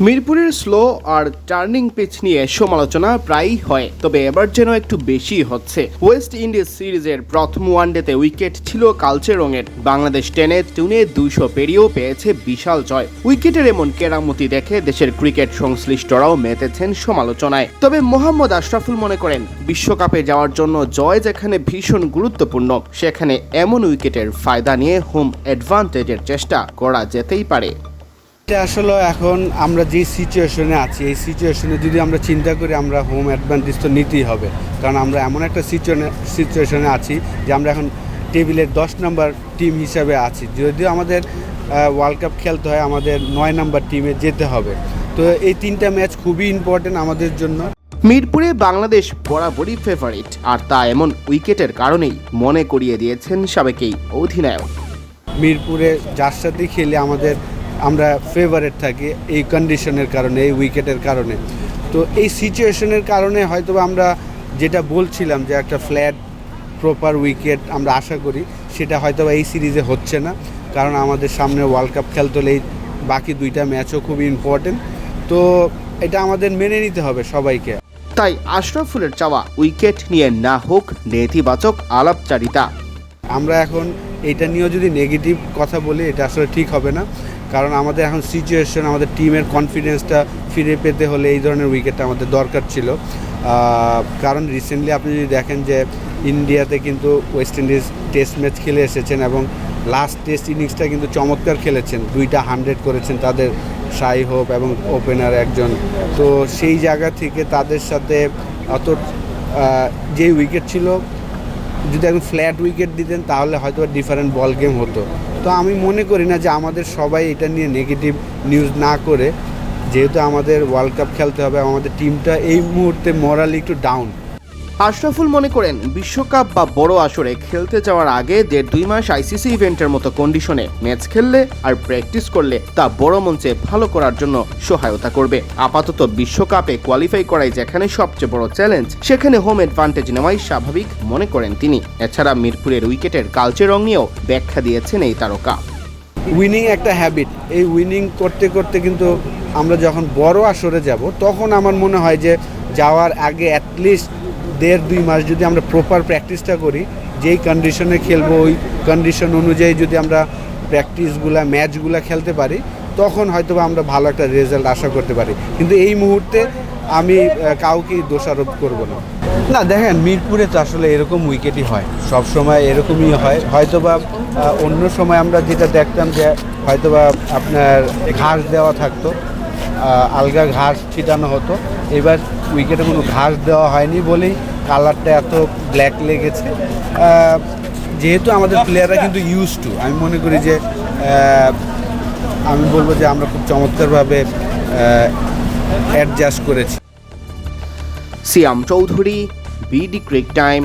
মিরপুরের স্লো আর turning pitch নিয়ে সমালোচনা প্রায়ই হয়, তবে এবার যেন একটু বেশি হচ্ছে। ওয়েস্ট ইন্ডিজ সিরিজের প্রথম ওয়ানডেতে উইকেট ছিল কালচে রঙের বাংলাদেশ টেনে টুনে দুইশো পেরিয়েও পেয়েছে বিশাল জয়। উইকেটের এমন কেরামতি দেখে দেশের ক্রিকেট সংশ্লিষ্টরাও মেতেছেন সমালোচনায়। তবে মোহাম্মদ আশরাফুল মনে করেন, বিশ্বকাপে যাওয়ার জন্য জয় যেখানে ভীষণ গুরুত্বপূর্ণ, সেখানে এমন উইকেটের ফায়দা নিয়ে হোম অ্যাডভান্টেজের চেষ্টা করা যেতেই পারে। এটা আসলে এখন আমরা যে সিচুয়েশনে আছি এই সিচুয়েশনে যদি আমরা চিন্তা করি আমরা হোম অ্যাডভান্টেজ তো নিতেই হবে। কারণ আমরা এমন একটা সিচুয়েশনে সিচুয়েশনে আছি যে আমরা এখন টেবিলের দশ নম্বর টিম হিসাবে আছি। যদিও আমাদের ওয়ার্ল্ড কাপ খেলতে হয় আমাদের নয় নম্বর টিমে যেতে হবে। তো এই তিনটা ম্যাচ খুবই ইম্পর্টেন্ট আমাদের জন্য। মিরপুরে বাংলাদেশ বরাবরই ফেভারিট আর তা এমন উইকেটের কারণেই মনে করিয়ে দিয়েছেন সাবেকেই অধিনায়ক। মিরপুরে যার সাথে খেলে আমাদের আমরা ফেভারেট থাকি এই কন্ডিশনের কারণে এই উইকেটের কারণে। তো এই সিচুয়েশনের কারণে হয়তো আমরা যেটা বলছিলাম যে একটা ফ্ল্যাট প্রপার উইকেট আমরা আশা করি সেটা হয়তো এই সিরিজে হচ্ছে না। কারণ আমাদের সামনে ওয়ার্ল্ড কাপ খেলতে হলে বাকি দুইটা ম্যাচও খুব ইম্পর্টেন্ট তো এটা আমাদের মেনে নিতে হবে সবাইকে। তাই আশরাফুলের চাওয়া উইকেট নিয়ে না হোক নেতিবাচক আলাপচারিতা। আমরা এখন এটা নিয়েও যদি নেগেটিভ কথা বলি এটা আসলে ঠিক হবে না। কারণ আমাদের এখন সিচুয়েশন আমাদের টিমের কনফিডেন্সটা ফিরে পেতে হলে এই ধরনের উইকেটটা আমাদের দরকার ছিল। কারণ রিসেন্টলি আপনি যদি দেখেন যে ইন্ডিয়াতে কিন্তু ওয়েস্ট ইন্ডিজ টেস্ট ম্যাচ খেলে এসেছেন এবং লাস্ট টেস্ট ইনিংসটা কিন্তু চমৎকার খেলেছেন। দুইটা হান্ড্রেড করেছেন তাদের সাই হোপ এবং ওপেনার একজন। তো সেই জায়গা থেকে তাদের সাথে অত যে উইকেট ছিল, যদি এখন ফ্ল্যাট উইকেট দিতেন তাহলে হয়তো ডিফারেন্ট বল গেম হতো। তো আমি মনে করি না যে আমাদের সবাই এটা নিয়ে নেগেটিভ নিউজ না করে, যেহেতু আমাদের ওয়ার্ল্ড কাপ খেলতে হবে, আমাদের টিমটা এই মুহূর্তে মরালি একটু ডাউন আশরাফুল মনে করেন বিশ্বকাপ বা বড় আসরে খেলতে যাওয়ার আগে দেড় দুই মাস আইসিসি ইভেন্টের মতো কন্ডিশনে ম্যাচ খেললে আর প্র্যাকটিস করলে তা বড় মঞ্চে ভালো করার জন্য সহায়তা করবে। আপাতত বিশ্বকাপে কোয়ালিফাই করাই যেখানে সবচেয়ে বড় চ্যালেঞ্জ সেখানে হোম অ্যাডভান্টেজ নেওয়াই স্বাভাবিক মনে করেন তিনি। এছাড়া মিরপুরের উইকেটের কালচে রং নিয়েও ব্যাখ্যা দিয়েছেন এই তারকা। উইনিং একটা হ্যাবিট এই উইনিং করতে করতে কিন্তু আমরা যখন বড় আসরে যাব, তখন আমার মনে হয় যে যাওয়ার আগে অ্যাটলিস্ট দেড় দুই মাস যদি আমরা প্রপার প্র্যাকটিসটা করি, যেই কন্ডিশনে খেলব, ওই কন্ডিশন অনুযায়ী যদি আমরা প্র্যাকটিসগুলা ম্যাচগুলা খেলতে পারি, তখন হয়তো আমরা ভালো একটা রেজাল্ট আশা করতে পারি। কিন্তু এই মুহূর্তে আমি কাউকেই দোষারোপ করব না। না, দেখেন, মিরপুরে তো আসলে এরকম উইকেটই হয়। সব সময় এরকমই হয়। হয়তোবা অন্য সময় আমরা যেটা দেখতাম যে, হয়তোবা আপনার ঘাস দেওয়া থাকতো আলগা ঘাস ছিটানো হতো। এবার উইকেটে কোনো ঘাস দেওয়া হয়নি বলেই কালারটা এত ব্ল্যাক লেগেছে। যেহেতু আমাদের প্লেয়াররা কিন্তু ইউজ টু আমি মনে করি যে আমি বলব যে আমরা খুব চমৎকারভাবে অ্যাডজাস্ট করেছি। Siam Chowdhury BD cric time